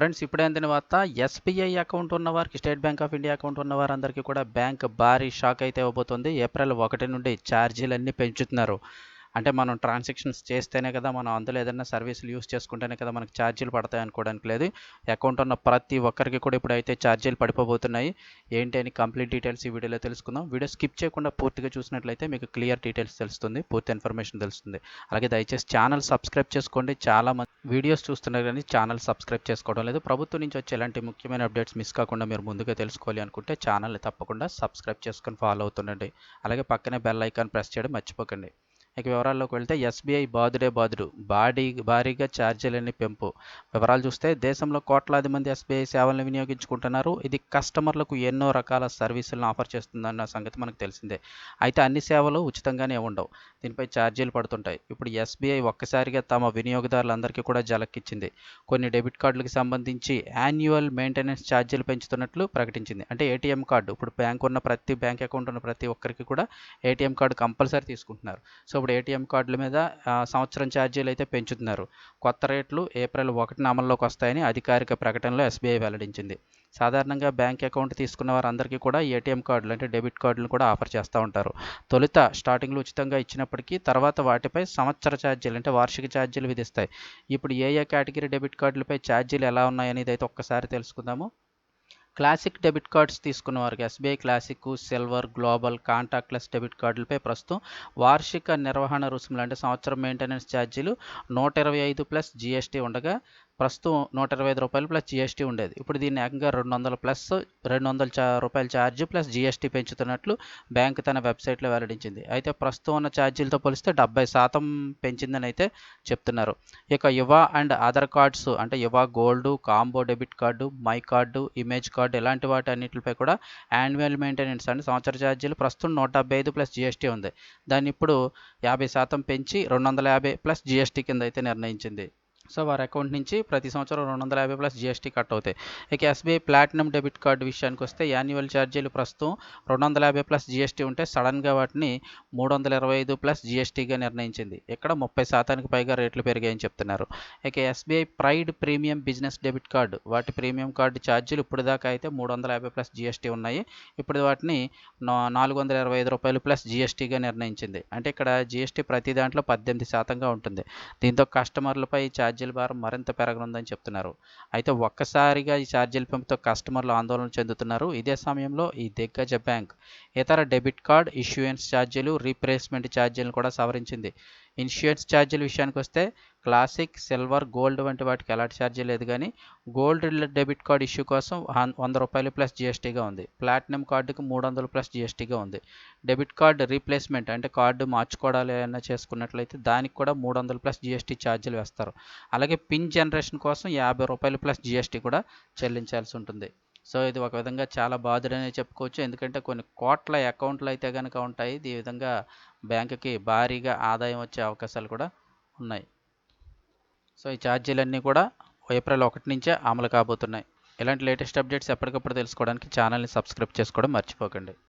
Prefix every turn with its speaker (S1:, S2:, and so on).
S1: Friends ఇప్పుడే అందిన వార్త ఎస్బీఐ అకౌంట్ ఉన్న వారికి State Bank of India account ఉన్న వారందరికీ కూడా బ్యాంక్ భారీ షాక్ అయితే ఇవ్వబోతుంది. ఏప్రిల్ ఒకటి నుండి ఛార్జీలన్నీ పెంచుతున్నారు. అంటే మనం ట్రాన్సాక్షన్స్ చేస్తేనే కదా మనం అందులో ఏదైనా సర్వీసులు యూస్ చేసుకుంటేనే కదా మనకి ఛార్జీలు పడతాయి అనుకోవడానికి లేదు. అకౌంట్ ఉన్న ప్రతి ఒక్కరికి కూడా ఇప్పుడు అయితే ఛార్జీలు పడిపోబోతున్నాయి. ఏంటి అని కంప్లీట్ డీటెయిల్స్ ఈ వీడియోలో తెలుసుకుందాం. వీడియో స్కిప్ చేయకుండా పూర్తిగా చూసినట్లయితే మీకు క్లియర్ డీటెయిల్స్ తెలుస్తుంది పూర్తి ఇన్ఫర్మేషన్ తెలుస్తుంది. అలాగే దయచేసి ఛానల్ సబ్స్క్రైబ్ చేసుకోండి. చాలా మంది వీడియోస్ చూస్తున్నారు కానీ ఛానల్ సబ్స్క్రైబ్ చేసుకోవడం లేదు. ప్రభుత్వం నుంచి వచ్చే ఎలాంటి ముఖ్యమైన అప్డేట్స్ మిస్ కాకుండా మీరు ముందుగా తెలుసుకోవాలి అనుకుంటే ఛానల్ని తప్పకుండా సబ్స్క్రైబ్ చేసుకొని ఫాలో అవుతుండండి. అలాగే పక్కనే బెల్ ఐకాన్ ప్రెస్ చేయడం మర్చిపోకండి. ఇక వివరాల్లోకి వెళ్తే ఎస్బీఐ బాదుడే బాదుడు బాడీ భారీగా ఛార్జీలన్నీ పెంపు. వివరాలు చూస్తే దేశంలో కోట్లాది మంది ఎస్బీఐ సేవలను వినియోగించుకుంటున్నారు. ఇది కస్టమర్లకు ఎన్నో రకాల సర్వీసులను ఆఫర్ చేస్తుందన్న సంగతి మనకు తెలిసిందే. అయితే అన్ని సేవలు ఉచితంగానే ఉండవు. దీనిపై ఛార్జీలు పడుతుంటాయి. ఇప్పుడు ఎస్బీఐ ఒక్కసారిగా తమ వినియోగదారులందరికీ కూడా జలక్కిచ్చింది. కొన్ని డెబిట్ కార్డులకు సంబంధించి యాన్యువల్ మెయింటెనెన్స్ ఛార్జీలు పెంచుతున్నట్లు ప్రకటించింది. అంటే ఏటీఎం కార్డు. ఇప్పుడు బ్యాంక్ ఉన్న ప్రతి బ్యాంక్ అకౌంట్ ఉన్న ప్రతి ఒక్కరికి కూడా ఏటీఎం కార్డు కంపల్సరీ తీసుకుంటున్నారు. సో ఇప్పుడు ఏటీఎం కార్డుల మీద సంవత్సరం ఛార్జీలు అయితే పెంచుతున్నారు. కొత్త రేట్లు ఏప్రిల్ ఒకటిన అమల్లోకి వస్తాయని అధికారిక ప్రకటనలో ఎస్బీఐ వెల్లడించింది. సాధారణంగా బ్యాంక్ అకౌంట్ తీసుకున్న వారందరికీ కూడా ఏటీఎం కార్డులు అంటే డెబిట్ కార్డులు కూడా ఆఫర్ చేస్తూ ఉంటారు. తొలుత స్టార్టింగ్లో ఉచితంగా ఇచ్చినప్పటికీ తర్వాత వాటిపై సంవత్సర ఛార్జీలు అంటే వార్షిక ఛార్జీలు విధిస్తాయి. ఇప్పుడు ఏ ఏ కేటగిరీ డెబిట్ కార్డులపై ఛార్జీలు ఎలా ఉన్నాయనేది అయితే ఒక్కసారి తెలుసుకుందాము. క్లాసిక్ డెబిట్ కార్డ్స్ తీసుకున్న వారికి SBI classic silver global contactless debit కార్డులపై ప్రస్తుతం వార్షిక నిర్వహణ రుసుములు అంటే సంవత్సరం మెయింటెనెన్స్ ఛార్జీలు నూట ఇరవై ఐదు ప్లస్ జీఎస్టీ ఉండగా ప్రస్తుతం నూట ఇరవై ఐదు రూపాయలు ప్లస్ జీఎస్టీ ఉండేది. ఇప్పుడు దీన్ని ఏకంగా రెండు వందల ప్లస్ రెండు వందల చా రూపాయల ఛార్జ్ ప్లస్ జీఎస్టీ పెంచుతున్నట్లు బ్యాంక్ తన వెబ్సైట్లో వెల్లడించింది. అయితే ప్రస్తుతం ఉన్న ఛార్జీలతో పోలిస్తే డెబ్బై శాతం పెంచిందని అయితే చెప్తున్నారు. ఇక యువ అండ్ అదర్ కార్డ్స్ అంటే Yuva gold combo debit card my card image card ఇలాంటి వాటి అన్నింటిపై కూడా యాన్యువల్ మెయింటెనెన్స్ అంటే సంవత్సర ఛార్జీలు ప్రస్తుతం నూట డెబ్బై ఐదు ప్లస్ జీఎస్టీ ఉంది. దాన్ని ఇప్పుడు యాభై శాతం పెంచి రెండు వందల యాభై ప్లస్ జీఎస్టీ కింద అయితే నిర్ణయించింది. సో వారి అకౌంట్ నుంచి ప్రతి సంవత్సరం రెండు వందల యాభై ప్లస్ జీఎస్టీ కట్ అవుతాయి. ఇక ఎస్బీఐ ప్లాటినం డెబిట్ కార్డు విషయానికి వస్తే యాన్యువల్ ఛార్జీలు ప్రస్తుతం రెండు వందల యాభై ప్లస్ జీఎస్టీ ఉంటే సడన్గా వాటిని మూడు వందల ఇరవై ఐదు ప్లస్ జీఎస్టీగా నిర్ణయించింది. ఇక్కడ ముప్పై శాతానికి పైగా రేట్లు పెరిగాయని చెప్తున్నారు. ఇక SBI pride premium business debit card వాటి ప్రీమియం కార్డు ఛార్జీలు ఇప్పుడు దాకా అయితే మూడు వందల యాభై ప్లస్ జీఎస్టీ ఉన్నాయి. ఇప్పుడు వాటిని నాలుగు వందల ఇరవై ఐదు రూపాయలు ప్లస్ జీఎస్టీగా నిర్ణయించింది. అంటే ఇక్కడ జీఎస్టీ ప్రతి దాంట్లో పద్దెనిమిది శాతంగా ఉంటుంది. దీంతో కస్టమర్లపై ఛార్జ్ ఛార్జీల భారం మరింత పెరగనుందని చెప్తున్నారు. అయితే ఒక్కసారిగా ఈ ఛార్జీల పెంపుతో కస్టమర్లు ఆందోళన చెందుతున్నారు. ఇదే సమయంలో ఈ దిగ్గజ బ్యాంక్ ఇతర డెబిట్ కార్డ్ ఇష్యూయన్స్ ఛార్జీలు రీప్లేస్మెంట్ ఛార్జీలను కూడా సవరించింది. ఇన్సూరెన్స్ ఛార్జీల విషయానికి వస్తే క్లాసిక్ సిల్వర్ గోల్డ్ వంటి వాటికి ఎలాంటి ఛార్జీ లేదు కానీ గోల్డ్ డెబిట్ కార్డ్ ఇష్యూ కోసం వంద రూపాయలు ప్లస్ జీఎస్టీగా ఉంది. ప్లాటినం కార్డుకి మూడు వందలు ప్లస్ జీఎస్టీగా ఉంది. డెబిట్ కార్డ్ రీప్లేస్మెంట్ అంటే కార్డు మార్చుకోవడాలు ఏమైనా చేసుకున్నట్లయితే దానికి కూడా మూడు వందలు ప్లస్ జీఎస్టీ ఛార్జీలు వేస్తారు. అలాగే పిన్ జనరేషన్ కోసం యాభై రూపాయలు ప్లస్ జీఎస్టీ కూడా చెల్లించాల్సి ఉంటుంది. సో ఇది ఒక విధంగా చాలా బాధుడనే చెప్పుకోవచ్చు. ఎందుకంటే కొన్ని కోట్ల అకౌంట్లు అయితే కనుక ఉంటాయి. ఈ విధంగా బ్యాంకుకి భారీగా ఆదాయం వచ్చే అవకాశాలు కూడా ఉన్నాయి. సో ఈ ఛార్జీలన్నీ కూడా ఏప్రిల్ ఒకటి నుంచే అమలు కాబోతున్నాయి. ఇలాంటి లేటెస్ట్ అప్డేట్స్ ఎప్పటికప్పుడు తెలుసుకోవడానికి ఛానల్ని సబ్స్క్రైబ్ చేసుకోవడం మర్చిపోకండి.